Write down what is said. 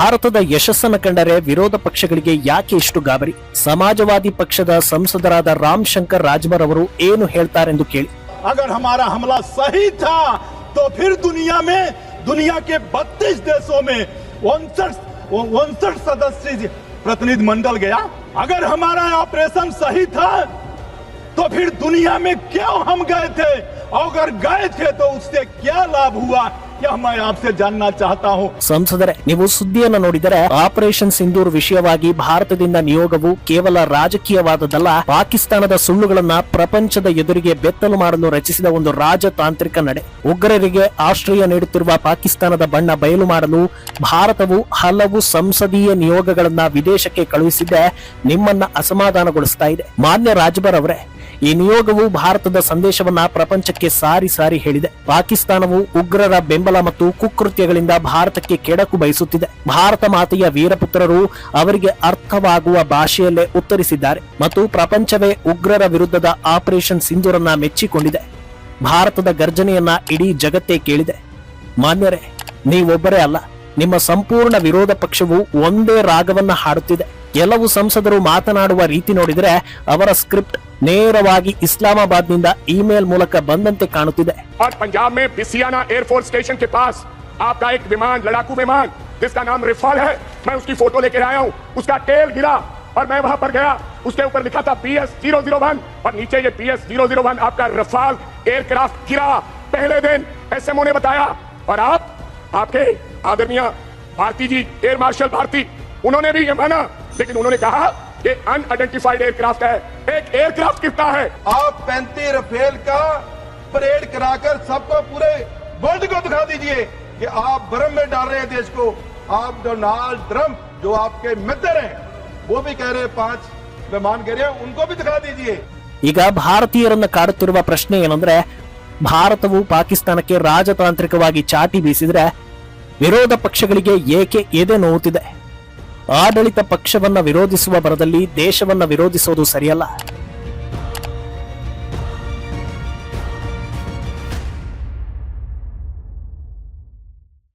ಭಾರತದ ಯಶಸ್ಸನ್ನು ಕಂಡರೆ ವಿರೋಧ ಪಕ್ಷಗಳಿಗೆ ಯಾಕೆ ಇಷ್ಟು ಗಾಬರಿ ಸಮಾಜವಾದಿ ಪಕ್ಷದ ಸಂಸದರಾದ ರಾಮ್ ಶಂಕರ್ ರಾಜ್ಭರ್ ಅವರು ಏನು ಹೇಳ್ತಾರೆಂದು ಕೇಳಿ अगर हमारा हमला सही था तो फिर दुनिया में दुनिया के 32 देशों में उनसठ उनसठ सदस्य प्रतिनिधि मंडल गया अगर हमारा ऑपरेशन सही था तो फिर दुनिया में क्यों हम गए थे और अगर गए थे तो उससे क्या लाभ हुआ ಸಂಸದರೇ, ನೀವು ಸುದ್ದಿಯನ್ನು ನೋಡಿದರೆ ಆಪರೇಷನ್ ಸಿಂಧೂರ್ ವಿಷಯವಾಗಿ ಭಾರತದಿಂದ ನಿಯೋಗವು ಕೇವಲ ರಾಜಕೀಯವಾದದಲ್ಲ ಪಾಕಿಸ್ತಾನದ ಸುಳ್ಳುಗಳನ್ನ ಪ್ರಪಂಚದ ಎದುರಿಗೆ ಬೆತ್ತಲು ಮಾಡಲು ರಚಿಸಿದ ಒಂದು ರಾಜತಾಂತ್ರಿಕ ನಡೆ. ಉಗ್ರರಿಗೆ ಆಶ್ರಯ ನೀಡುತ್ತಿರುವ ಪಾಕಿಸ್ತಾನದ ಬಣ್ಣ ಬಯಲು ಮಾಡಲು ಭಾರತವು ಹಲವು ಸಂಸದೀಯ ನಿಯೋಗಗಳನ್ನ ವಿದೇಶಕ್ಕೆ ಕಳುಹಿಸಿದ್ದೆ, ನಿಮ್ಮನ್ನ ಅಸಮಾಧಾನಗೊಳಿಸ್ತಾ ಇದೆ. ಮಾನ್ಯ ರಾಜ್ಬರ್ ಅವರೇ ಈ ನಿಯೋಗವು ಭಾರತದ ಸಂದೇಶವನ್ನ ಪ್ರಪಂಚಕ್ಕೆ ಸಾರಿ ಸಾರಿ ಹೇಳಿದೆ. ಪಾಕಿಸ್ತಾನವು ಉಗ್ರರ ಬೆಂಬಲ ಮತ್ತು ಕುಕೃತ್ಯಗಳಿಂದ ಭಾರತಕ್ಕೆ ಕೆಡಕು ಬಯಸುತ್ತಿದೆ. ಭಾರತ ಮಾತೆಯ ವೀರಪುತ್ರರು ಅವರಿಗೆ ಅರ್ಥವಾಗುವ ಭಾಷೆಯಲ್ಲೇ ಉತ್ತರಿಸಿದ್ದಾರೆ ಮತ್ತು ಪ್ರಪಂಚವೇ ಉಗ್ರರ ವಿರುದ್ಧದ ಆಪರೇಷನ್ ಸಿಂಧೂರನ್ನ ಮೆಚ್ಚಿಕೊಂಡಿದೆ. ಭಾರತದ ಗರ್ಜನೆಯನ್ನ ಇಡೀ ಜಗತ್ತೇ ಕೇಳಿದೆ. ಮಾನ್ಯರೇ, ನೀವೊಬ್ಬರೇ ಅಲ್ಲ. ನಿಮ್ಮ ಸಂಪೂರ್ಣ ವಿರೋಧ ಪಕ್ಷವು ಒಂದೇ ರಾಗವನ್ನ ಹಾಡುತ್ತಿದೆ. ಕೆಲವು ಸಂಸದರು ಮಾತನಾಡುವ ರೀತಿ ನೋಡಿದರೆ ಅವರ ಸ್ಕ್ರಿಪ್ಟ್ ನೇರವಾಗಿ ಇಸ್ಲಾಮಾಬಾದ್ನಿಂದ ಇಮೇಲ್ ಮೂಲಕ ಬಂದಂತೆ ಕಾಣುತ್ತಿದೆ और पंजाब में बिसियाना एयरफोर्स स्टेशन के पास आपका एक विमान लड़ाकू विमान जिसका नाम रिफाल है मैं उसकी फोटो लेकर आया हूँ उसका टेल गिरा और मैं वहां पर गया उसके ऊपर लिखा था P S zero zero one और नीचे ये P S zero zero one आपका रफाल एयरक्राफ्ट गिरा पहले दिन एसएमओ ने बताया और आप आपके आदरणीय भारती जी एयर मार्शल भारती उन्होंने भी ये माना लेकिन उन्होंने कहा कि अनआइडेंटिफाइड एयरक्राफ्ट है एक एयरक्राफ्ट कितना है आप पैंतीस रफेल का परेड कराकर सबको पूरे वर्ल्ड को दिखा दीजिए कि आप भ्रम में डाल रहे हैं देश को आप डोनाल्ड ट्रंप जो आपके मित्र हैं वो भी कह रहे हैं पांच विमान कह रहे हैं उनको भी दिखा दीजिए ಈಗ ಭಾರತೀಯರನ್ನ ಕಾಡುತ್ತಿರುವ ಪ್ರಶ್ನೆ ಏನಂದ್ರೆ ಭಾರತವು ಪಾಕಿಸ್ತಾನಕ್ಕೆ ರಾಜತಾಂತ್ರಿಕವಾಗಿ ಚಾಟಿ ಬೀಸಿದ್ರೆ ವಿರೋಧ ಪಕ್ಷಗಳಿಗೆ ಏಕೆ ಎದೆ ನೋವುತ್ತಿದೆ ಆಡಳಿತ ಪಕ್ಷವನ್ನ ವಿರೋಧಿಸುವ ಬರದಲ್ಲಿ ದೇಶವನ್ನ ವಿರೋಧಿಸೋದು ಸರಿಯಲ್ಲ.